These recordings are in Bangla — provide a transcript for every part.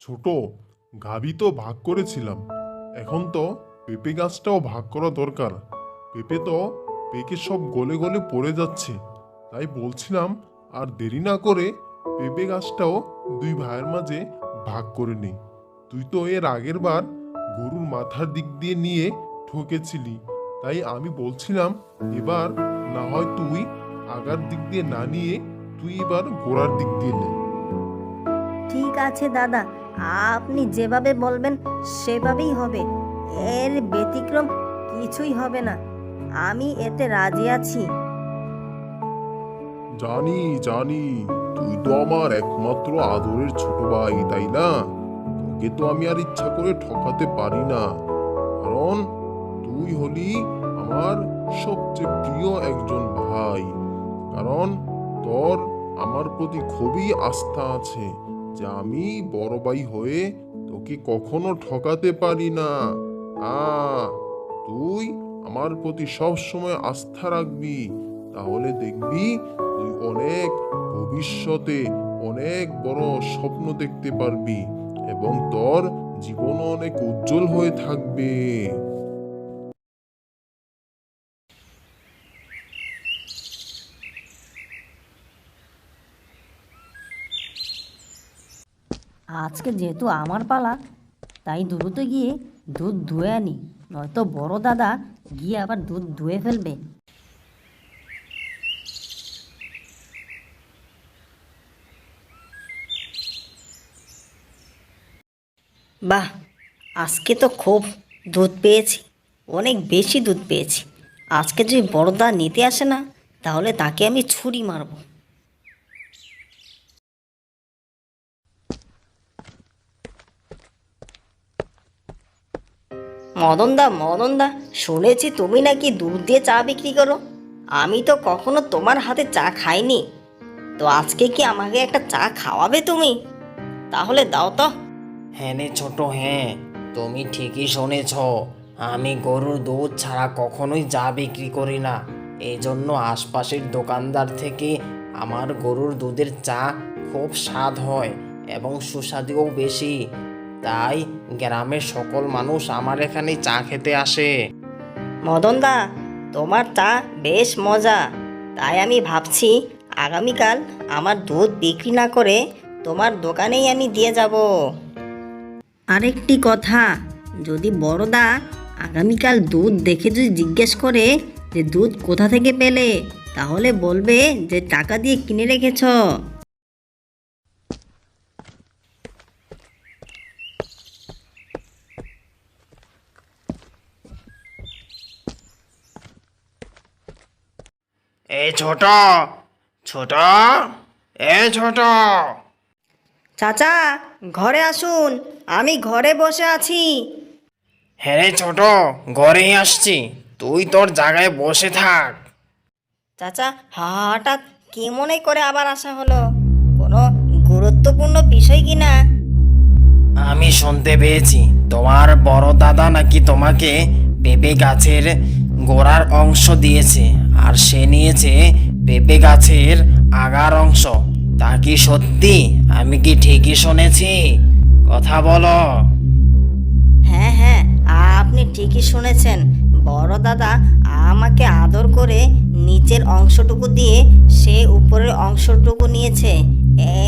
ছোট, গাভী তো ভাগ করেছিলাম। এখন তো পেঁপে গাছটাও ভাগ করা দরকার। পেঁপে তো পেকে সব গলে গলে পড়ে যাচ্ছে। তাই বলছিলাম, আর দেরি না করে পেঁপে গাছটাও দুই ভাইয়ের মাঝে ভাগ করে নেই। তুই তো এর আগের বার গরুর মাথার দিক দিয়ে নিয়ে ঠকেছিলি। তাই আমি বলছিলাম, এবার না হয় তুই আগার দিক দিয়ে না নিয়ে তুই এবার গোড়ার দিক দিয়ে নে। ঠিক আছে, দাদা। আপনি যেভাবে বলবেন, সেভাবেই হবে। এর ব্যতিক্রম কিছুই হবে না। আমি এতে রাজি আছি। জানি জানি। তুই তো আমার একমাত্র আদরের ছোট ভাই, তাই না? তোকে তো আমি আর ইচ্ছা করে ঠকাতে পারি না। কারণ তুই হলি আমার সবচেয়ে প্রিয় একজন ভাই। কারণ তোর আমার প্রতি খুবই আস্থা আছে। যে আমি বড় ভাই হয়ে তোকে কখনো ঠকাতে পারি না। আ, তুই আমার প্রতি সব সময় আস্থা রাখবি। তাহলে দেখবি তুই অনেক ভবিষ্যতে অনেক বড় স্বপ্ন দেখতে পারবি এবং তোর জীবন অনেক উজ্জ্বল হয়ে থাকবে। আজকে যেহেতু আমার পালা, তাই দ্রুত গিয়ে দুধ ধুয়ে আনি। নয়তো বড় দাদা গিয়ে আবার দুধ ধুয়ে ফেলবে। বাহ, আজকে তো খুব দুধ পেয়েছি, অনেক বেশি দুধ পেয়েছি। আজকে যদি বড়দা নিতে আসে না, তাহলে তাকে আমি ছুরি মারবো। মদনদা মদনদা, শুনেছি তুমি নাকি দুধ দিয়ে চা বিক্রি করো। আমি তো কখনো তোমার হাতে চা খাইনি। তো আজকে কি আমাকে একটা চা খাওয়াবে তুমি? তাহলে দাও তো। হ্যাঁ রে ছোট হ্যাঁ তুমি ঠিকই শুনেছ। আমি গরুর দুধ ছাড়া কখনোই চা বিক্রি করি না। এই জন্য আশপাশের দোকানদার থেকে আমার গরুর দুধের চা খুব স্বাদ হয় এবং সুস্বাদুও বেশি। তাই গ্রামের সকল মানুষ আমার এখানে চা খেতে আসে। মদনদা, তোমার চা বেশ মজা। তাই আমি ভাবছি আগামীকাল আমার দুধ বিক্রি না করে তোমার দোকানেই আমি দিয়ে যাব। আরেকটি কথা, যদি বড়দা আগামীকাল দুধ দেখে যদি জিজ্ঞেস করে যে দুধ কোথা থেকে পেলে, তাহলে বলবে যে টাকা দিয়ে কিনে রেখেছ। এ ছোট ছোট এ ছোট। চাচা ঘরে আসুন আমি ঘরে বসে আছি। হ্যাঁ রে ছোট ঘরেই আসছি তুই তোর জায়গায় বসে থাক। চাচা হঠাৎ কি মনে করে আবার আসা হলো? কোনো গুরুত্বপূর্ণ বিষয় কি না? আমি শুনতে পেয়েছি তোমার বড় দাদা নাকি তোমাকে পেঁপে গাছের গোড়ার অংশ দিয়েছে। আর সে নিয়েছে পেঁপে গাছের আগার অংশ। তা কি সত্যি? আমি কি ঠিকই শুনেছি? কথা বলো। হ্যাঁ হ্যাঁ আপনি ঠিকই শুনেছেন। বড় দাদা আমাকে আদর করে নিচের অংশটুকু দিয়ে সে উপরের অংশটুকু নিয়েছে।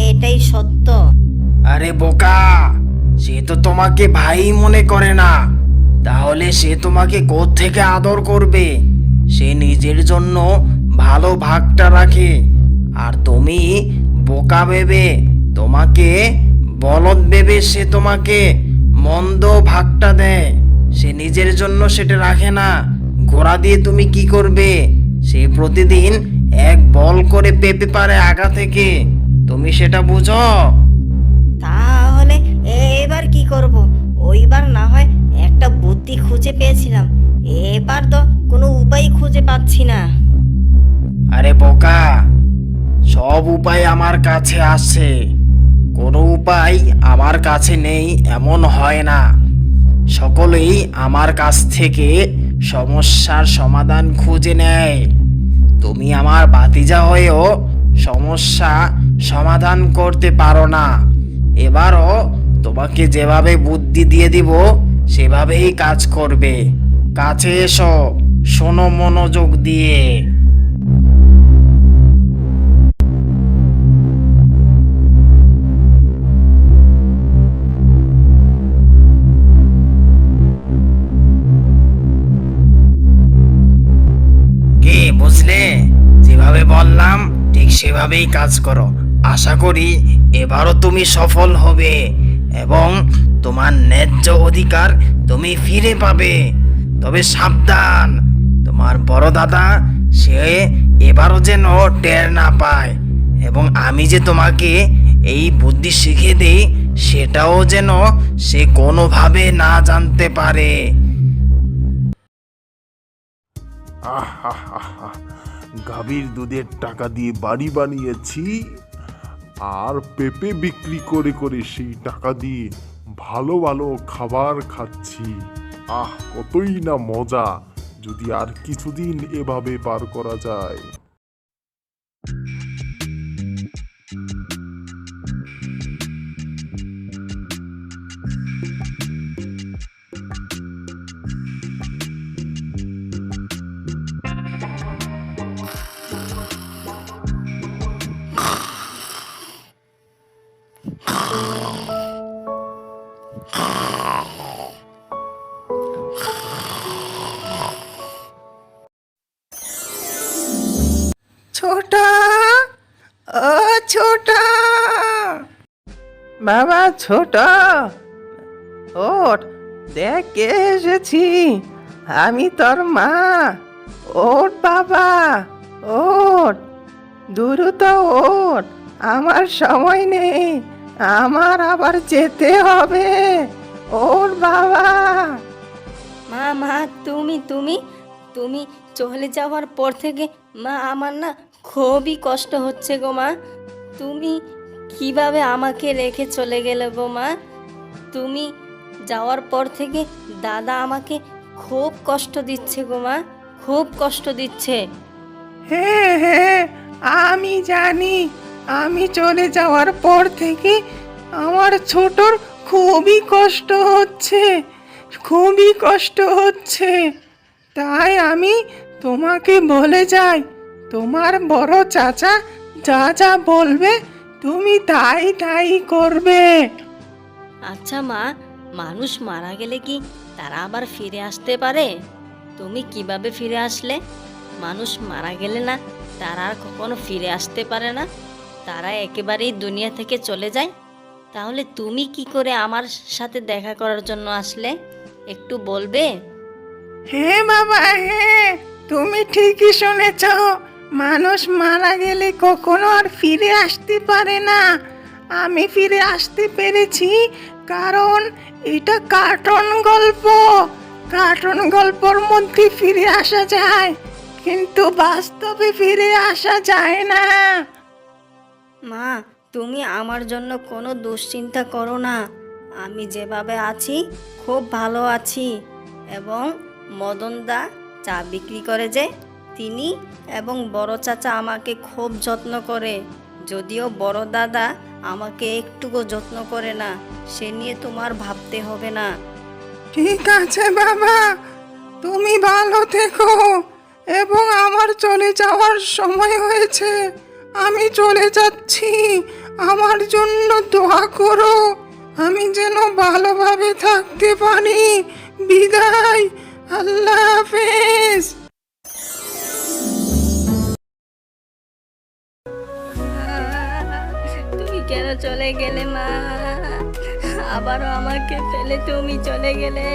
এটাই সত্য। আরে বোকা সে তো তোমাকে ভাই মনে করে না। তাহলে সে তোমাকে থেকে আদর করবে? সে নিজের জন্য ভালো ভাগটা রাখে। আর তুমি বোকা ভেবে তোমাকে, বলদ ভেবে সে তোমাকে মন্দ ভাগটা দেয়। সে নিজের জন্য সেটা রাখে না। ঘোড়া দিয়ে তুমি কি করবে? সে প্রতিদিন এক বল করে পেপে পারে আগা থেকে। তুমি সেটা বুঝো? তাহলে এবার কি করব? ওইবার না হয় একটা বুদ্ধি খুঁজে পেয়েছিলাম। এবার তো খুঁজে পাচ্ছি না। আরে বোকা, সব উপায় আমার কাছে আছে। কোনো উপায় আমার কাছে নেই, এমন হয় না। সকলেই আমার কাছ থেকে সমস্যার সমাধান খুঁজে নেয়। তুমি আমার বাতিজা হয়েও সমস্যা সমাধান করতে পারো না। এবারও তোমাকে যেভাবে বুদ্ধি দিয়ে দিব, সেভাবেই কাজ করবে। কাছে এসো। শোনো মনোযোগ দিয়ে। কি বুঝলে? যেভাবে বললাম, ঠিক সেভাবেই কাজ করো। আশা করি এবারও তুমি সফল হবে এবং তোমার ন্যায্য অধিকার তুমি ফিরে পাবে। তবে সাবধান তোমার বড় দাদা, সে এবারও যেন টের না পায় এবং আমি যে তোমাকে এই বুদ্ধি শিখিয়ে দেই, সেটাও যেন সে কোনোভাবে না জানতে পারে। গাভীর দুধের টাকা দিয়ে বাড়ি বানিয়েছি, আর পেঁপে বিক্রি করে করে সেই টাকা দিয়ে ভালো ভালো খাবার খাচ্ছি। আহ, কতই না মজা। যদি আর কিছুদিন এভাবে পার করা যায়। বাবা ছোট। ওঠ, দেখ কে এসেছি। আমি তোর মা। ওঠ বাবা, ওঠ। দ্রুত ওঠ, আমার সময় নেই, আমার আবার যেতে হবে। ওর বাবা। মা মা তুমি তুমি তুমি চলে যাওয়ার পর থেকে মা আমার না খুবই কষ্ট হচ্ছে গো মা। তুমি কীভাবে আমাকে রেখে চলে গেলে গো মা? তুমি যাওয়ার পর থেকে দাদা আমাকে খুব কষ্ট দিচ্ছে গো মা, খুব কষ্ট দিচ্ছে। হ্যাঁ হ্যাঁ আমি জানি, আমি চলে যাওয়ার পর থেকে আমার ছোটর খুবই কষ্ট হচ্ছে, খুবই কষ্ট হচ্ছে। তাই আমি তোমাকে বলে যাই, তোমার বড় চাচা যা যা বলবে তুমি তাই তাই করবে। আচ্ছা মা মানুষ মারা গেলে কি তারা আবার ফিরে আসতে পারে? তুমি কীভাবে ফিরে আসলে? মানুষ মারা গেলে না তারা আর কখনো ফিরে আসতে পারে না। তারা একেবারেই দুনিয়া থেকে চলে যায়। তাহলে তুমি কি করে আমার সাথে দেখা করার জন্য আসলে? একটু বলবে? হ্যাঁ বাবা হ্যাঁ তুমি ঠিকই শুনেছ। মানুষ মারা গেলে কখনো আর ফিরে আসতে পারে না। আমি ফিরে আসতে পেরেছি, কারণ এটা কার্টুন গল্প। কার্টুন গল্পর মধ্যে ফিরে আসা যায়, কিন্তু বাস্তবে ফিরে আসা যায় না। মা, তুমি আমার জন্য কোনো দুশ্চিন্তা করো না। আমি যেভাবে আছি, খুব ভালো আছি। এবং মদনদা চা বিক্রি করে যে তিনি এবং বড় চাচা আমাকে খুব যত্ন করে। যদিও বড় দাদা আমাকে একটুকু যত্ন করে না, সে নিয়ে তোমার ভাবতে হবে না। ঠিক আছে বাবা, তুমি ভালো থেকো এবং আমার চলে যাওয়ার সময় হয়েছে। আমি চলে যাচ্ছি, আমার জন্য দোয়া করো। আমি যেন ভালোভাবে থাকতে পারি। বিদায়, আল্লাহ হাফেজ। কেন চলে গেলে মা? আবারও আমাকে ফেলে তুমি চলে গেলে।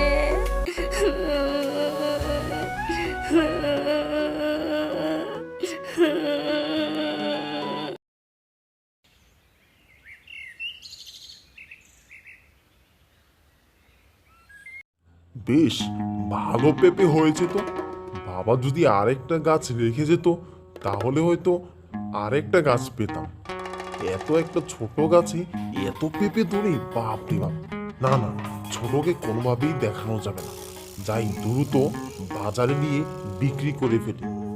বেশ, ভালো পেঁপে হয়েছে তো। বাবা যদি আরেকটা গাছ রেখে যেত, তাহলে হয়তো আরেকটা গাছ পেতাম। এত একটা ছোট গাছে এত পেঁপে ধরে? বাপ রে বাপ। না না, ছোটকে কোনোভাবেই দেখানো যাবে না। যাই দ্রুত বাজারে নিয়ে বিক্রি করে ফেলি।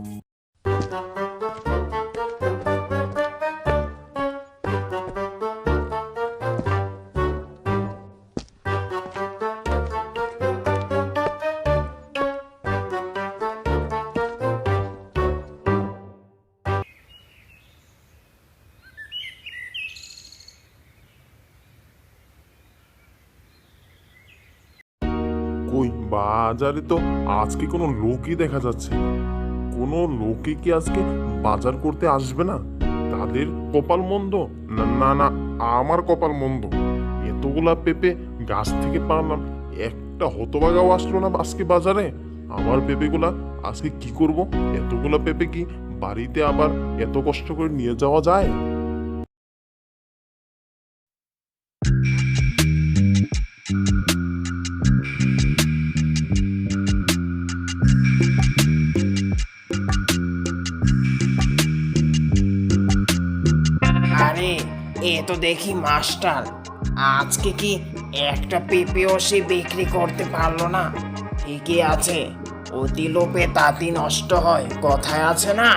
কই? বাজারে তো আজকে কোনো লোকই দেখা যাচ্ছে কোনো লোকে কি আজকে বাজার করতে আসবে না? তাদের কপাল মন্দ? না না আমার কপাল মন্দ। এতগুলা পেঁপে গাছ থেকে পারলাম। একটা হতবাগাও আসলো না আজকে বাজারে। আমার পেঁপেগুলা আজকে কি করব? এতগুলা পেঁপে কি বাড়িতে আবার এত কষ্ট করে নিয়ে যাওয়া যায়? দেখি মাস্টার। আজকে কি একটা পেঁপেও সে বিক্রি করতে পারল না? ঠিকই আছে, অতি লোপে তাঁতি নষ্ট হয়, কথায় আছে না?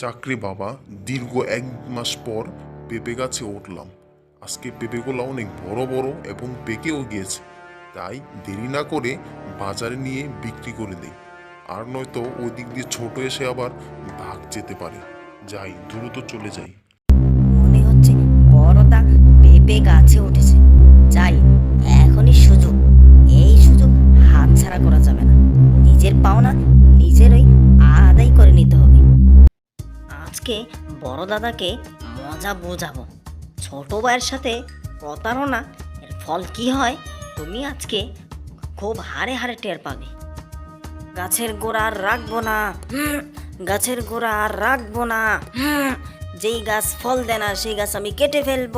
চাকরি বাবা, দীর্ঘ এক মাস পর পেঁপে গাছে উঠলাম। আজকে পেঁপেগুলো অনেক বড় বড় এবং পেকেও গিয়েছে। তাই দেরি না করে বাজারে নিয়ে বিক্রি করে দেই। আর নয়তো ওই দিক দিয়ে ছোট এসে আবার ভাগ যেতে পারে। যাই, দ্রুত চলে যাই। মনে হচ্ছে বড়দা পেঁপে গাছে উঠেছে। যাই, এখনই সুযোগ। এই সুযোগ হাতছাড়া করা যাবে না। নিজের পাওনা নিজেরই আদায় করে নিতে হবে। আজকে বড় দাদাকে মজা বোঝাবো। ছোট ভাইয়ের সাথে প্রতারণা, এর ফল কি হয়? তুমি আজকে খুব হারে হারে টের পাবে। গাছের গোড়া আর রাখব না। গাছের গোড়া আর রাখব না। যেই গাছ ফল দেয় না, সেই গাছ আমি কেটে ফেলব।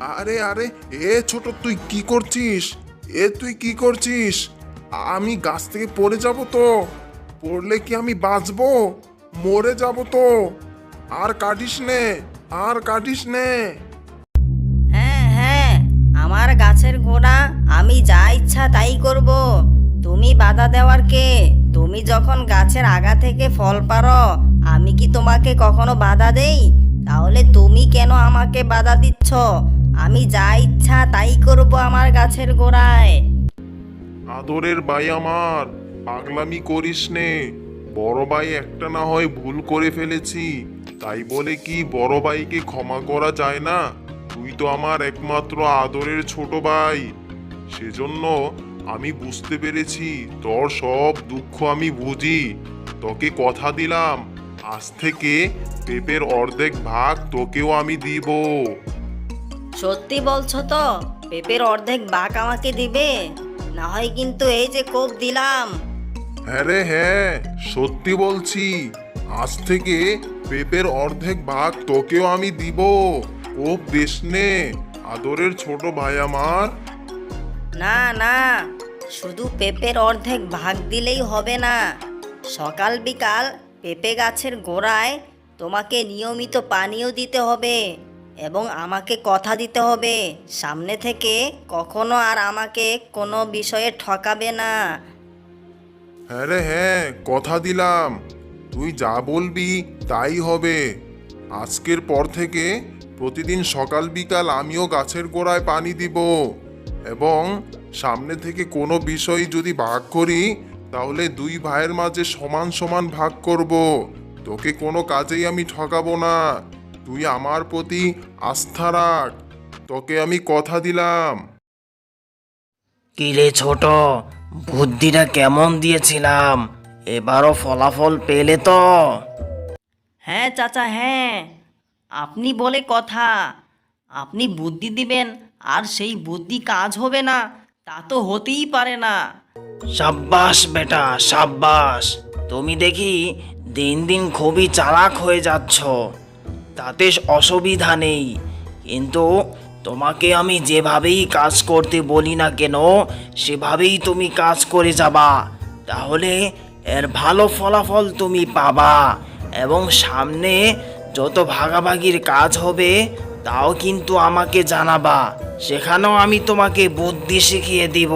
আরে আরে, এ ছোট, তুই কি করছিস? এ তুই কি করছিস? আমি গাছ থেকে পড়ে যাব তো। পড়লে কি আমি বাঁচবো? মরে যাব তো। আর কাটিস নে। আর কাটিস নে। হ্যাঁ হ্যাঁ আমার গাছের গোড়া আমি যা ইচ্ছা তাই করব। তুমি বাধা দেওয়ার কে? তুমি যখন গাছের আগা থেকে ফল পারো আমি কি তোমাকে কখনো বাধা দেই? তাহলে তুমি কেন আমাকে বাধা দিচ্ছ? আমি যা ইচ্ছা তাই করব আমার গাছের গোড়ায়। আদরের ভাই আমার পাগলামি করিস নে। বড় ভাই একটা না হয় ভুল করে ফেলেছি। তাই বলে কি বড় ভাইকে ক্ষমা করা যায় না? তুই তো আমার একমাত্র আদরের ছোট ভাই। সেজন্য আমি বুঝতে পেরেছি তোর সব দুঃখ আমি বুঝি। তোকে কথা দিলাম আজ থেকে পেপের অর্ধেক ভাগ তোকেও আমি দিব। সত্যি বলছো তো পেঁপের অর্ধেক ভাগ আমাকে দিবে? না হয় কিন্তু এই যে কোপ দিলাম। হ্যাঁ রে হ্যাঁ সত্যি বলছি আজ থেকে পেপের অর্ধেক ভাগ তোকেও আমি দিব। ও দেশ নে আদরের ছোট ভাই আমার। না না শুধু পেঁপের অর্ধেক ভাগ দিলেই হবে না। সকাল বিকাল পেঁপে গাছের গোড়ায় তোমাকে নিয়মিত পানীয় দিতে হবে এবং আমাকে কথা দিতে হবে। সামনে থেকে কখনো আর আমাকে কোনো বিষয়ে ঠকাবে না। হ্যাঁ রে হ্যাঁ কথা দিলাম। তুই যা বলবি তাই হবে। আজকের পর থেকে প্রতিদিন সকাল বিকাল আমিও গাছের গোড়ায় পানি দিব। এবং সামনে থেকে কোনো বিষয় যদি ভাগ করি, তাহলে দুই ভাইয়ের মাঝে সমান সমান ভাগ করব। তোকে কোনো কাজেই আমি ঠকাবো না। তুই আমার প্রতি আস্থা রাখ। তোকে আমি কথা দিলাম। কিরে ছোট, বুদ্ধিটা কেমন দিয়েছিলাম? এবারও ফলাফল পেলে তো। হ্যাঁ চাচা হ্যাঁ। আপনি বলে কথা। আপনি বুদ্ধি দিবেন আর সেই বুদ্ধি কাজ হবে না। তা তো হতেই পারে না। সাব্বাস বেটা সাব্বাস। তুমি দেখি দিন দিন খুবই চালাক হয়ে যাচ্ছ। তাতে অসুবিধা নেই। কিন্তু তোমাকে আমি যেভাবেই কাজ করতে বলি না কেন সেভাবেই তুমি কাজ করে যাবা। তাহলে এর ভালো ফলাফল তুমি পাবা। এবং সামনে যত ভাগাভাগির কাজ হবে, তাও কিন্তু আমাকে জানাবা। সেখানেও আমি তোমাকে বুদ্ধি শিখিয়ে দিব।